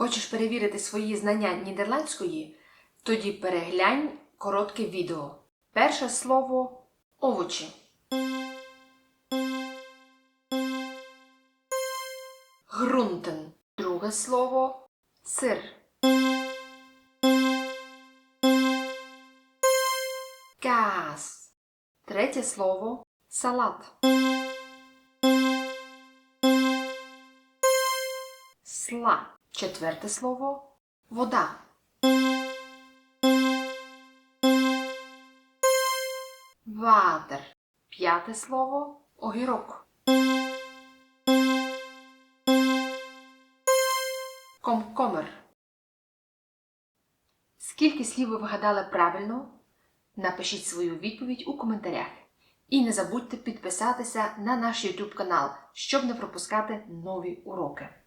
Хочеш перевірити свої знання нідерландської? Тоді переглянь коротке відео. Перше слово овочі. Грунтен. Друге слово сир. Каас. Третє слово салат. Сла. Четверте слово вода. Ватер. П'яте слово огірок. Комкомер. Скільки слів ви вгадали правильно? Напишіть свою відповідь у коментарях. І не забудьте підписатися на наш YouTube канал, щоб не пропускати нові уроки.